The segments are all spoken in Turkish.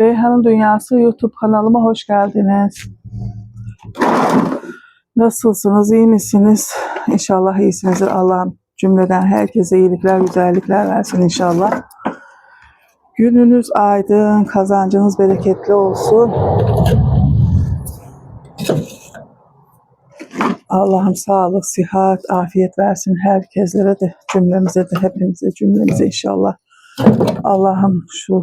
Reyhan'ın Dünyası YouTube kanalıma hoş geldiniz. Nasılsınız, iyi misiniz? İnşallah iyisinizdir. Allah'ım cümleden herkese iyilikler, güzellikler versin inşallah. Gününüz aydın, kazancınız bereketli olsun. Allah'ım sağlık, sıhhat, afiyet versin herkeslere de, cümlemize de, hepimize, cümlemize inşallah. Allah'ım şu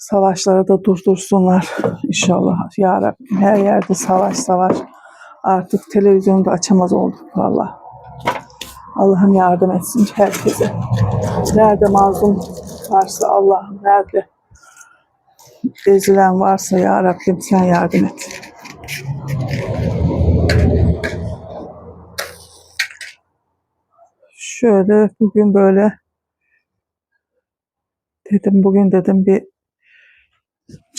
savaşları da durdursunlar inşallah. Ya Rabbim her yerde savaş savaş. Artık televizyonu da açamaz olduk valla. Allah'ım yardım etsin herkese. Nerede mazlum varsa Allah'ım nerede ezilen varsa ya Rabbim sen yardım et. Şöyle bugün böyle dedim bugün dedim bir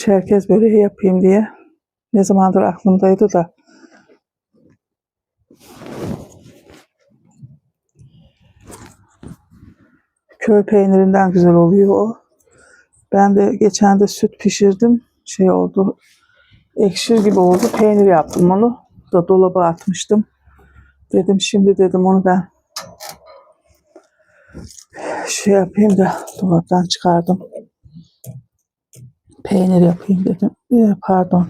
Çerkez böreği yapayım diye. Ne zamandır aklımdaydı da. Köy peynirinden güzel oluyor o. Ben de geçen de süt pişirdim. Şey oldu. Ekşir gibi oldu. Peynir yaptım onu. Da dolaba atmıştım. Dedim şimdi dedim onu ben şey yapayım da dolaptan çıkardım peynir yapayım dedim. Ee, pardon.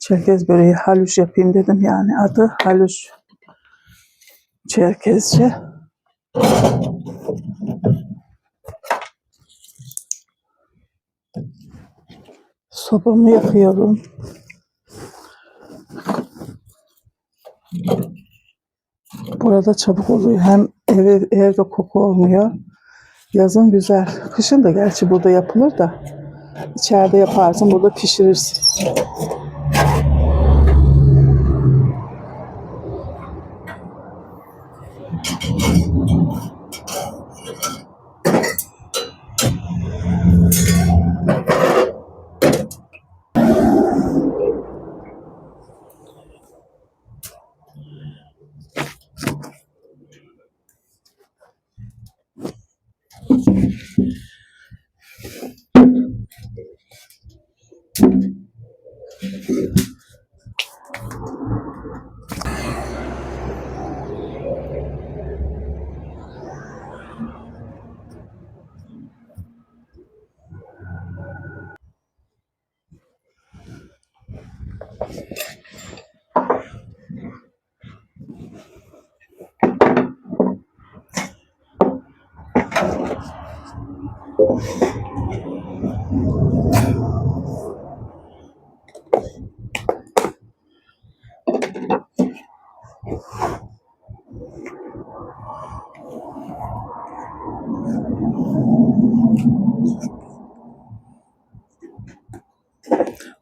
Çerkez böreği haluş yapayım dedim. Yani adı haluş. Çerkezce. Sobamı yakıyorum. Burada çabuk oluyor. Hem eve, evde koku olmuyor. Yazın güzel. Kışın da gerçi burada yapılır da. İçeride yaparsın, burada pişirirsin.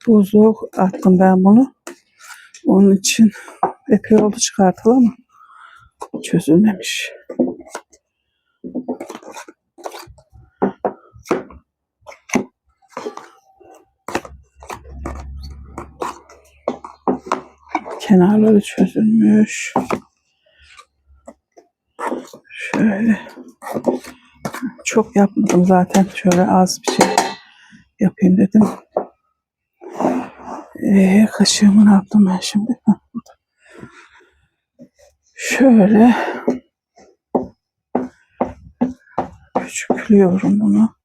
Buzluğu attım ben bunu. Onun için epey oldu çıkartılı ama çözülmemiş. Kenarları çözülmüş. Şöyle. Çok yapmadım zaten. Şöyle az bir şey yapayım dedim. Ee, kaşığımı ne yaptım ben şimdi? Şöyle küçüklüyorum bunu.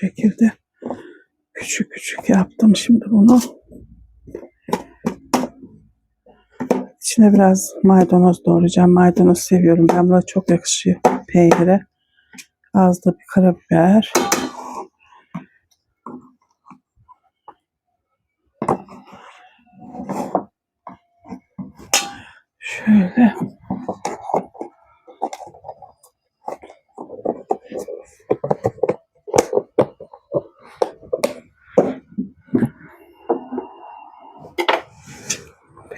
Şekilde küçük küçük yaptım şimdi bunu. İçine biraz maydanoz doğrayacağım. Maydanoz seviyorum. Ben buna çok yakışıyor peynire. Az da bir karabiber. Şöyle.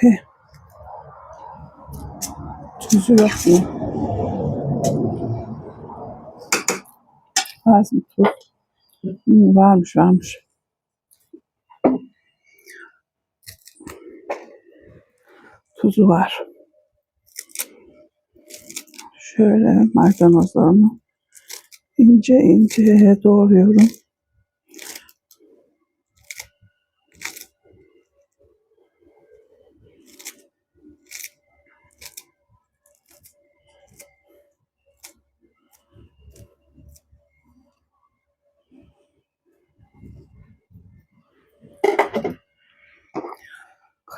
Yarabbi. Tuzu yok mu? Az mı tuz? Hmm, varmış varmış. Tuzu var. Şöyle maydanozlarımı ince ince doğruyorum.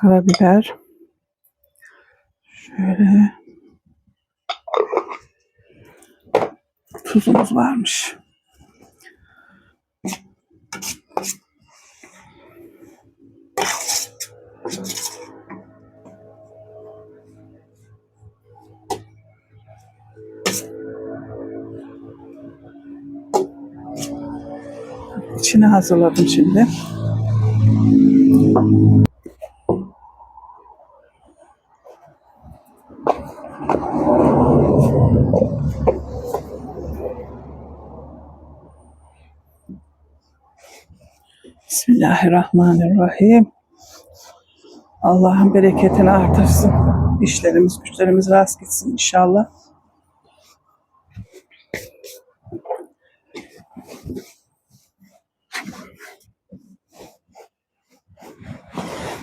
Karabiber. Şöyle. Tuzumuz varmış. İçine hazırladım şimdi. Bismillahirrahmanirrahim. Allah'ın bereketini artırsın. İşlerimiz, güçlerimiz rast gitsin inşallah.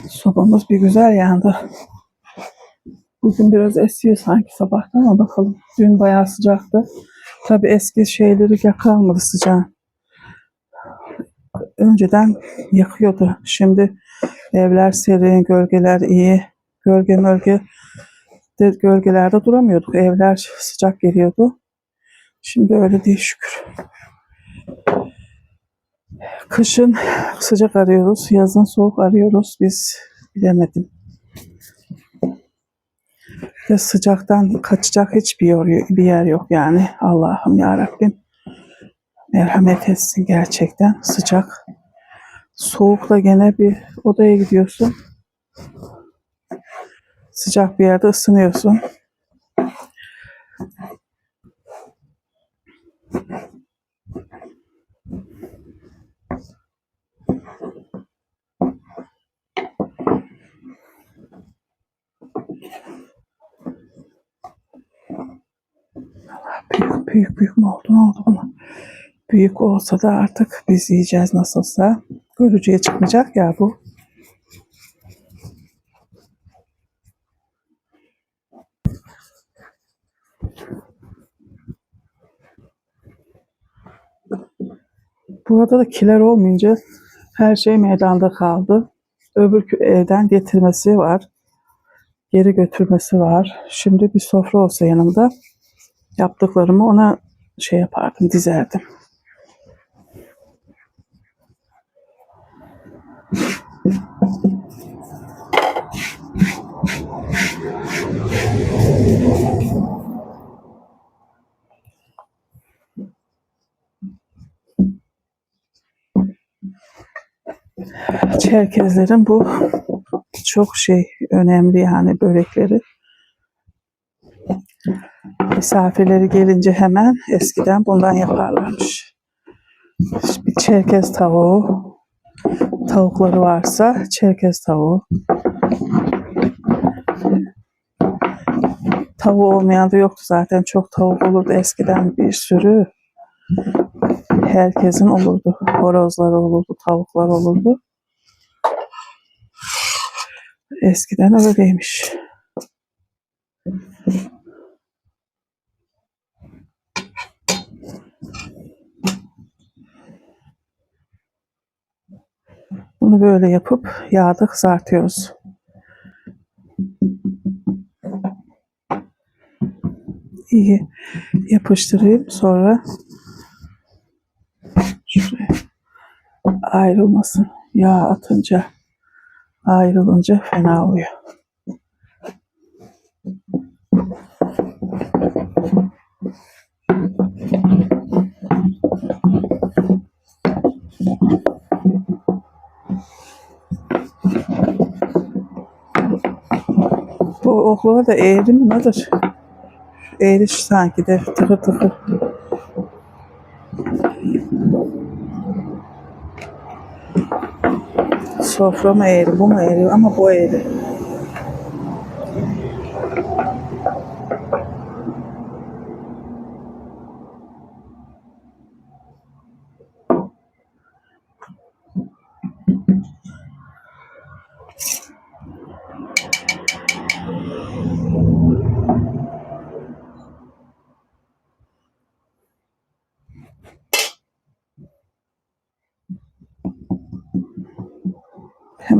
Sobamız bir güzel yandı. Bugün biraz esiyor sanki sabahtan ama bakalım. Dün bayağı sıcaktı. Tabii eski şeyleri yakalmadı sıcağın. Önceden yakıyordu. Şimdi evler serin, gölgeler iyi. Gölge mölge de gölgelerde duramıyorduk. Evler sıcak geliyordu. Şimdi öyle değil şükür. Kışın sıcak arıyoruz, yazın soğuk arıyoruz. Biz bilemedim. Ve sıcaktan kaçacak hiçbir yer, bir yer yok yani. Allah'ım ya Rabbim merhamet etsin gerçekten. Sıcak. Soğukla gene bir odaya gidiyorsun. Sıcak bir yerde ısınıyorsun. Büyük büyük büyük mü oldu ne oldu buna? Büyük olsa da artık biz yiyeceğiz nasılsa. Görücüye çıkmayacak ya bu. Burada da kiler olmayınca her şey meydanda kaldı. Öbür evden getirmesi var. Geri götürmesi var. Şimdi bir sofra olsa yanımda yaptıklarımı ona şey yapardım, dizerdim. Çerkezlerin bu çok şey önemli yani börekleri. Misafirleri gelince hemen eskiden bundan yaparlarmış. Bir çerkez tavuğu, tavukları varsa çerkez tavuğu. Tavuğu olmayan da yoktu zaten. Çok tavuk olurdu eskiden bir sürü. Herkesin olurdu. Horozlar olurdu, tavuklar olurdu. Eskiden öyleymiş. Bunu böyle yapıp yağda kızartıyoruz. İyi yapıştırayım sonra şuraya ayrılmasın. Yağ atınca ayrılınca fena oluyor. O oklava da eğri mi nedir? Eğri sanki de tıkır tıkır. Sofra mı eğri, bu mu eğri ama bu eğri.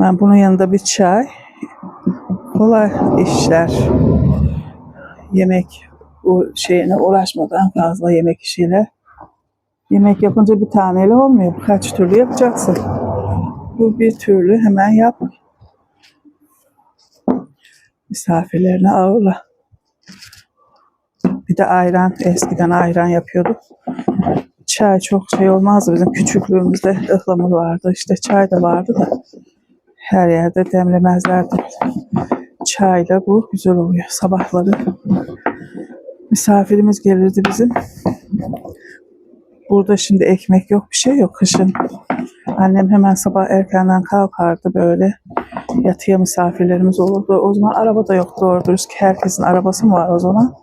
Hemen bunun yanında bir çay. Kolay işler. Yemek bu şeyine uğraşmadan fazla yemek işiyle. Yemek yapınca bir taneyle olmuyor. Birkaç türlü yapacaksın. Bu bir türlü hemen yap. Misafirlerini ağırla. Bir de ayran. Eskiden ayran yapıyorduk. Çay çok şey olmazdı. Bizim küçüklüğümüzde ıhlamur vardı. İşte çay da vardı da her yerde demlemezlerdi. Çayla bu güzel oluyor sabahları. Misafirimiz gelirdi bizim. Burada şimdi ekmek yok, bir şey yok kışın. Annem hemen sabah erkenden kalkardı böyle. Yatıya misafirlerimiz olurdu. O zaman araba da yoktu doğru dürüst. Herkesin arabası mı var o zaman?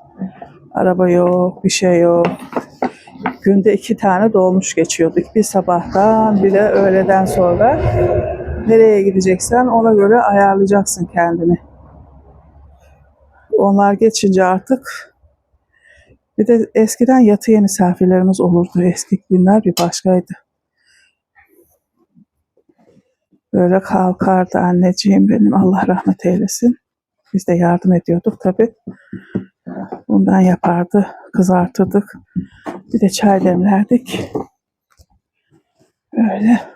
Araba yok, bir şey yok. Günde iki tane dolmuş geçiyorduk. Bir sabahtan bir de öğleden sonra. Nereye gideceksen ona göre ayarlayacaksın kendini. Onlar geçince artık bir de eskiden yatıya misafirlerimiz olurdu. Eski günler bir başkaydı. Böyle kalkardı anneciğim benim Allah rahmet eylesin. Biz de yardım ediyorduk tabii. Bundan yapardı, kızartırdık. Bir de çay demlerdik. Öyle.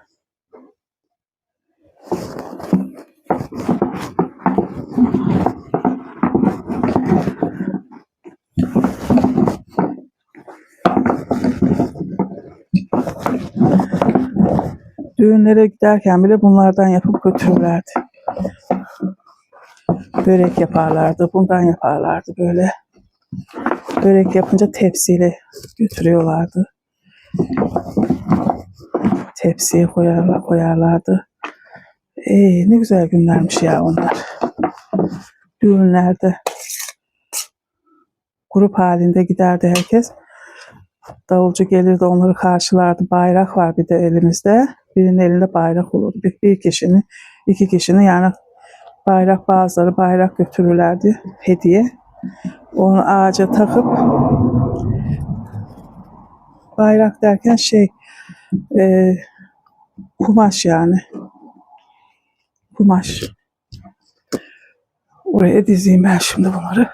Düğünlere giderken bile bunlardan yapıp götürürlerdi. Börek yaparlardı, bundan yaparlardı böyle. Börek yapınca tepsiyle götürüyorlardı. Tepsiye koyarlar, koyarlardı. Ee, ne güzel günlermiş ya onlar. Düğünlerde grup halinde giderdi herkes. Davulcu gelirdi onları karşılardı. Bayrak var bir de elimizde. Birinin elinde bayrak olurdu. Bir, bir kişinin, iki kişinin yani bayrak bazıları bayrak götürürlerdi hediye. Onu ağaca takıp bayrak derken şey e, kumaş yani. Kumaş. Oraya dizeyim ben şimdi bunları.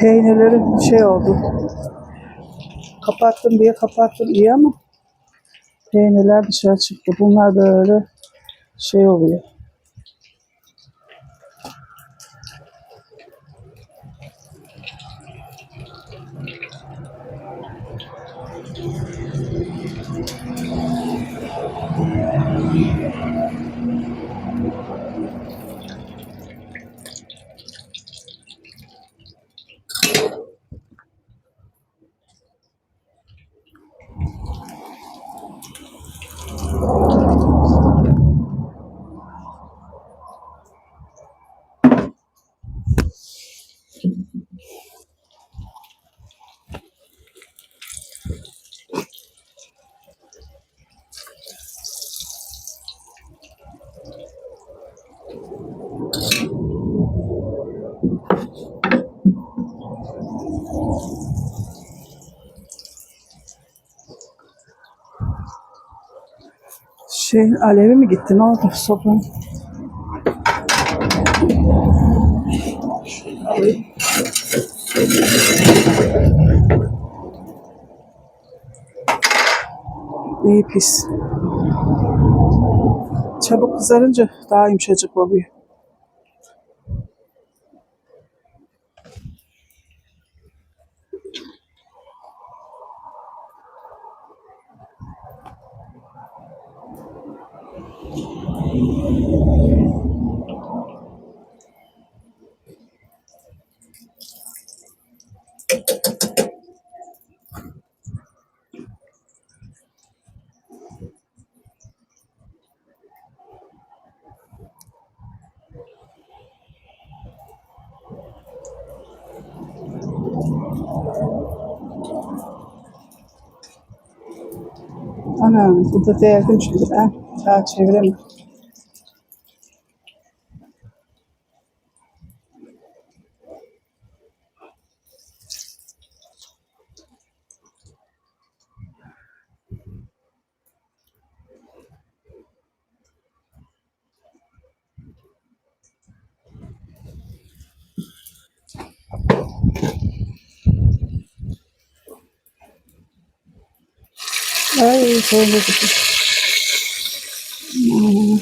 Peynirleri şey oldu. Kapattım diye kapattım iyi ama peynirler dışarı çıktı. Bunlar böyle şey oluyor. Şey alevi mi gitti? Ne oldu sobanın? İyi pis. Çabuk kızarınca daha yumuşacık oluyor. Burada değerdim şimdi ben. Daha çeviremem. Ay şöyle gitti. Hmm.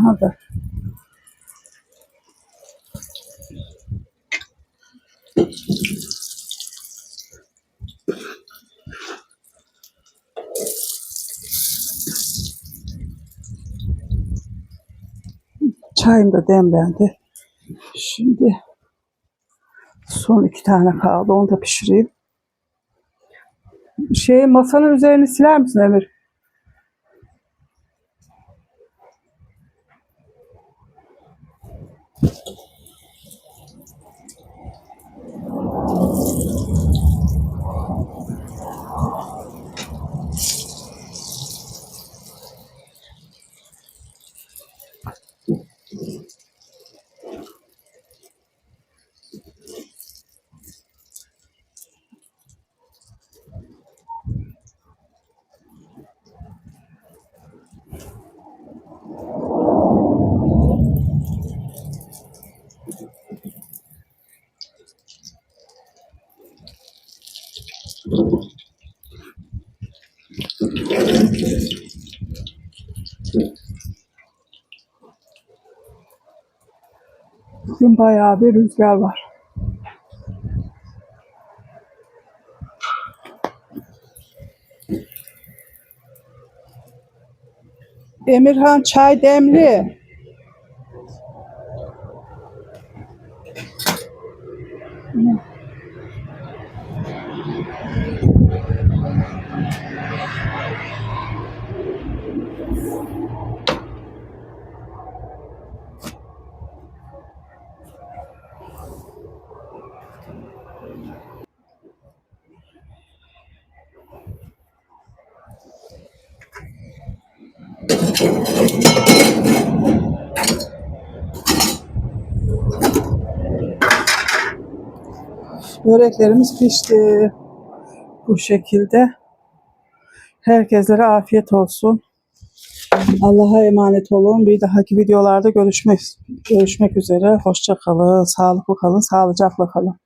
Aha da. Çayım da demlendi. Şimdi son iki tane kaldı. Onu da pişireyim. Şey masanın üzerini siler misin Emir? Bugün bayağı bir rüzgar var. Emirhan çay demli. Böreklerimiz pişti. Bu şekilde. Herkeslere afiyet olsun. Allah'a emanet olun. Bir dahaki videolarda görüşmek görüşmek üzere. Hoşça kalın, sağlıklı kalın, sağlıcakla kalın.